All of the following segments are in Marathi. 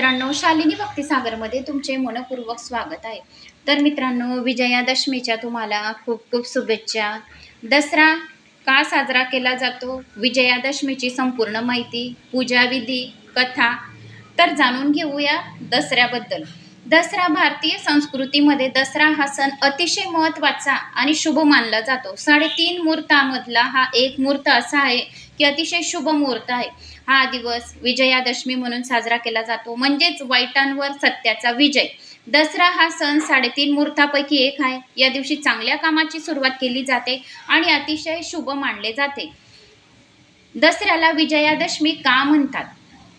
मित्रांनो शालिनी भक्तिसागरमध्ये तुमचे मनपूर्वक स्वागत आहे. तर मित्रांनो विजयादशमीच्या तुम्हाला खूप खूप शुभेच्छा. दसरा का साजरा केला जातो? विजयादशमीची संपूर्ण माहिती पूजाविधी कथा तर जाणून घेऊया दसऱ्याबद्दल. दसरा भारतीय संस्कृतीमध्ये दसरा हा सण अतिशय महत्त्वाचा आणि शुभ मानला जातो. साडेतीन मुहूर्तामधला हा एक मुहूर्त असा आहे की अतिशय शुभ मुहूर्त आहे. हा दिवस विजयादशमी म्हणून साजरा केला जातो. म्हणजेच वाईटांवर सत्याचा विजय. दसरा हा सण साडेतीन मुहूर्तापैकी एक आहे. या दिवशी चांगल्या कामाची सुरुवात केली जाते आणि अतिशय शुभ मानले जाते. दसऱ्याला विजयादशमी का म्हणतात?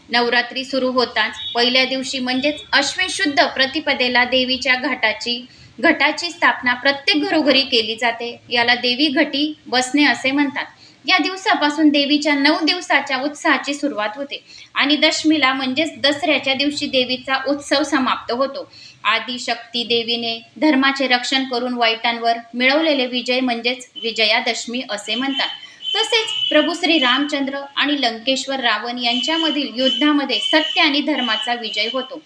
नवरात्री सुरू होताच. पहिल्या दिवशी म्हणजेच अश्विन प्रतिपदेला देवीच्या घाटाची घटाची स्थापना प्रत्येक घरोघरी केली जाते. याला देवी घटी बसणे असे म्हणतात. या दिवसापासून देवीच्या नऊ दिवसाच्या उत्साहाची सुरुवात होते. आणि दशमीला म्हणजेच दसऱ्याच्या दिवशी देवीचा उत्सव समाप्त होतो. आदिशक्ती देवीने धर्माचे रक्षण करून वाईटांवर मिळवलेले विजय म्हणजेच विजयादशमी असे म्हणतात. तसेच प्रभू श्री रामचंद्र आणि लंकेश्वर रावण यांच्यामधील युद्धामध्ये सत्य आणि धर्माचा विजय होतो.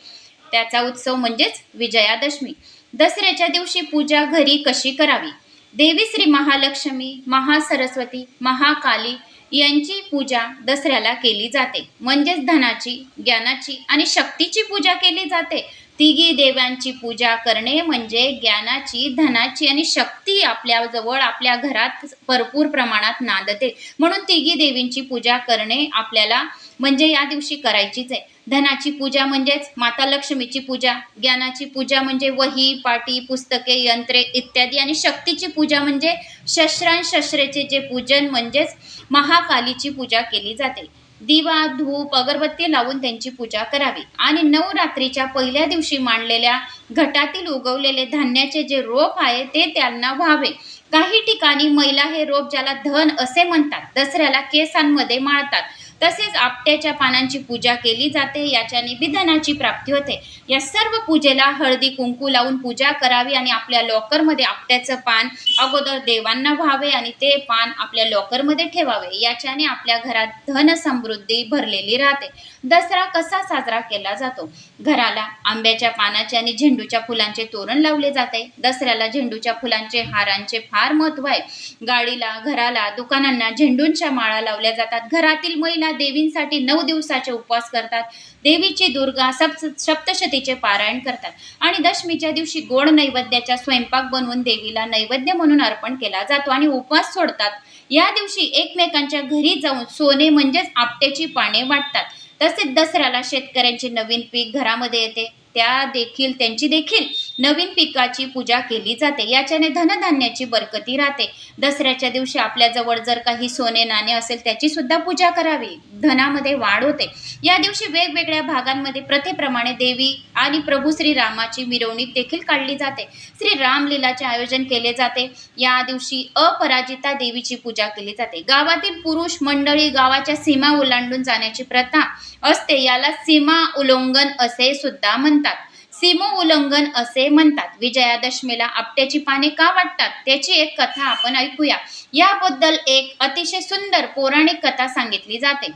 त्याचा उत्सव म्हणजेच विजयादशमी. दसऱ्याच्या दिवशी पूजा घरी कशी करावी? देवी श्री महालक्ष्मी महासरस्वती महाकाली यांची पूजा दसऱ्याला केली जाते. म्हणजेच धनाची ज्ञानाची आणि शक्तीची पूजा केली जाते. तिघी देवांची पूजा करणे म्हणजे ज्ञानाची धनाची आणि शक्ती आपल्याजवळ आपल्या घरात भरपूर प्रमाणात नांदते. म्हणून तिघी देवींची पूजा करणे आपल्याला म्हणजे या दिवशी करायचीच आहे. धनाची पूजा म्हणजेच माता लक्ष्मीची पूजा ज्ञानाची पूजा म्हणजे वही पाटी पुस्तके यंत्रे इत्यादी आणि शक्तीची पूजा म्हणजे शस्त्रां शस्त्रेचे जे पूजन म्हणजेच महाकालीची पूजा केली जाते. दिवा धूप अगरबत्ती लावून त्यांची पूजा करावी. आणि नवरात्रीच्या पहिल्या दिवशी मांडलेल्या घटातील उगवलेले धान्याचे जे रोप आहे ते त्यांना व्हावे. काही ठिकाणी महिला हे रोप ज्याला धन असे म्हणतात दसऱ्याला केसांमध्ये माळतात. तसेच आपट्याच्या पानांची पूजा केली जाते याच्याने विधानाची प्राप्ती होते. या सर्व पूजेला हळदी कुंकू लावून पूजा करावी आणि आपल्या लॉकरमध्ये आपट्याचं पान अगोदर देवांना व्हावे आणि ते पान आपल्या लॉकरमध्ये ठेवावे. याच्याने आपल्या घरात धन समृद्धी भरलेली राहते. दसरा कसा साजरा केला जातो? घराला आंब्याच्या पानाचे आणि झेंडूच्या फुलांचे तोरण लावले जाते. दसऱ्याला झेंडूच्या फुलांचे हारांचे फार महत्त्व आहे. गाडीला घराला दुकानांना झेंडूंच्या माळा लावल्या जातात. घरातील महिला देवींसाठी नऊ दिवसाचे उपवास करतात. देवीची दुर्गा सप्त सप्तशतीचे पारायण करतात. आणि दशमीच्या दिवशी गोड नैवेद्याचा स्वयंपाक बनवून देवीला नैवेद्य म्हणून अर्पण केला जातो आणि उपवास सोडतात. या दिवशी एकमेकांच्या घरी जाऊन सोने म्हणजेच आपट्याची पाने वाटतात. तसेच दसऱ्याला शेतकऱ्यांचे नवीन पीक घरामध्ये येते. त्या देखील त्यांची देखील नवीन पिकाची पूजा केली जाते. याच्याने धनधान्याची बरकती राहते. दसऱ्याच्या दिवशी आपल्याजवळ जर काही सोने नाणे असेल त्याची सुद्धा पूजा करावी. धनामध्ये वाढ होते. या दिवशी वेगवेगळ्या भागांमध्ये प्रथेप्रमाणे देवी आणि प्रभू श्री रामाची मिरवणूक देखील काढली जाते. श्री रामलीलाचे आयोजन केले जाते. या दिवशी अपराजिता देवीची पूजा केली जाते. गावातील पुरुष मंडळी गावाच्या सीमा ओलांडून जाण्याची प्रथा असते. याला सीमा उल्लंघन असे सुद्धा म्हणतात. सीमा उल्लंघन असे म्हणतात. विजयादशमीला आपट्याची पाने का वाटतात? त्याची एक कथा आपण ऐकूया. याबद्दल एक अतिशय सुंदर पौराणिक कथा सांगितली जाते.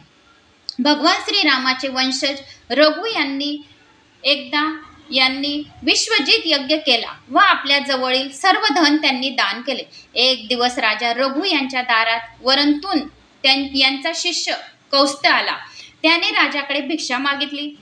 भगवान श्रीरामाचे वंशज रघु यांनी एकदा यांनी विश्वजित यज्ञ केला व आपल्या जवळील सर्व धन त्यांनी दान केले. एक दिवस राजा रघु यांच्या दारात वरंतून त्यां यांचा शिष्य कौस्त आला. त्याने राजाकडे भिक्षा मागितली.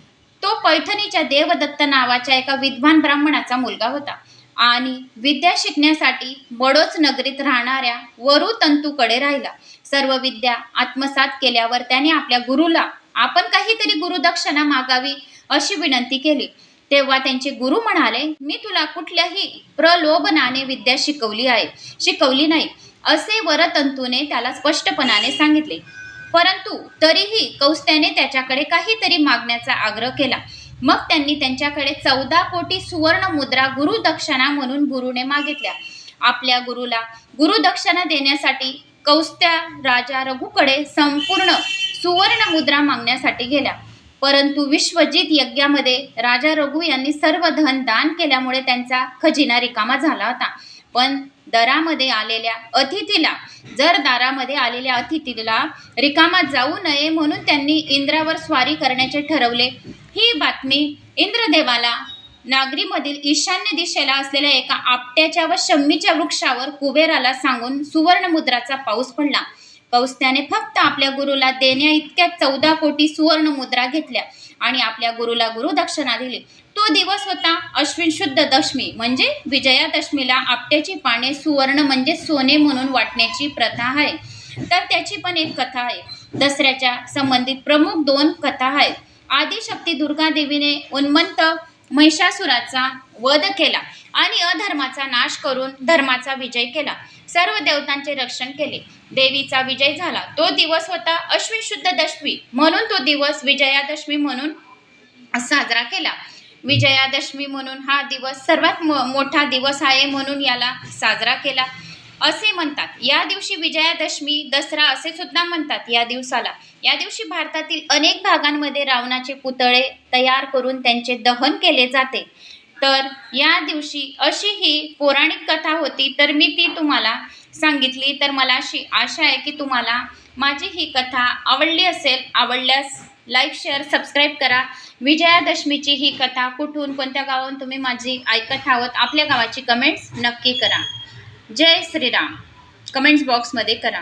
तो पैठणीच्या देवदत्त नावाच्या एका विद्वान ब्राह्मणाचा मुलगा होता. आणि विद्या शिकण्यासाठी बडोच नगरीत राहणाऱ्या वरुतंतूकडे राहिला. सर्व विद्या आत्मसात केल्यावर त्याने आपल्या गुरुला आपण काहीतरी गुरुदक्षिणा मागावी अशी विनंती केली. तेव्हा त्यांचे गुरु म्हणाले मी तुला कुठल्याही प्रलोभनाने विद्या शिकवली आहे शिकवली नाही असे वरतंतूने त्याला स्पष्टपणाने सांगितले. परंतु तरीही कौस्त्याने त्याच्याकडे काहीतरी मागण्याचा आग्रह केला. मग त्यांनी त्यांच्याकडे चौदा कोटी सुवर्ण मुद्रा गुरुदक्षिणा म्हणून गुरुने मागितल्या. आपल्या गुरुला गुरुदक्षिणा देण्यासाठी कौस्त्या राजा रघुकडे संपूर्ण सुवर्ण मुद्रा मागण्यासाठी गेल्या. परंतु विश्वजित यज्ञामध्ये राजा रघु यांनी सर्व धन दान केल्यामुळे त्यांचा खजिना रिकामा झाला होता. पण दरामध्ये आलेल्या अतिथीला जर दारामध्ये आलेल्या अतिथीला रिकामा जाऊ नये म्हणून त्यांनी इंद्रावर स्वारी करण्याचे ठरवले. ही बातमी इंद्रदेवाला नागरीमधील ईशान्य दिशेला असलेल्या एका आपट्याच्या व शम्मीच्या वृक्षावर कुबेराला सांगून सुवर्णमुद्राचा पाऊस पडला. कौस्त्याने फक्त आपल्या गुरुला देण्या इतक्या चौदा कोटी सुवर्णमुद्रा घेतल्या. आणि आपल्या गुरुला गुरु दक्षिणा दिली. तो दिवस होता अश्विन शुद्ध दशमी. म्हणजे विजयादशमीला आपट्याची पाने सुवर्ण म्हणजे सोने म्हणून वाटण्याची प्रथा आहे. तर त्याची पण एक कथा आहे. दसऱ्याच्या संबंधित प्रमुख दोन कथा आहेत. आदिशक्ती दुर्गा देवीने उन्मंत महिषासुराचा वध केला आणि अधर्माचा नाश करून धर्माचा विजय केला. सर्व देवतांचे रक्षण केले. देवीचा विजय झाला. तो दिवस होता अश्विन शुद्ध दशमी म्हणून तो दिवस विजयादशमी म्हणून साजरा केला. विजयादशमी म्हणून हा दिवस सर्वात मोठा दिवस आहे म्हणून याला साजरा केला. असे म्हणतात. या दिवशी विजयादशमी दसरा असे सुद्धा म्हणतात या दिवसाला. या दिवशी भारतातील अनेक भागांमध्ये रावणाचे पुतळे तयार करून त्यांचे दहन केले जाते. तर या दिवशी अशी ही पौराणिक कथा होती तर मी ती तुम्हाला सांगितली. तर मला अशी आशा आहे की तुम्हाला माझी ही कथा आवडली असेल आवडल्यास लाईक शेअर सबस्क्राईब करा. विजयादशमीची ही कथा कुठून कोणत्या गावाहून तुम्ही माझी ऐकत आहोत आपल्या गावाची कमेंट्स नक्की करा. जय श्रीराम. कमेंट्स बॉक्समध्ये करा.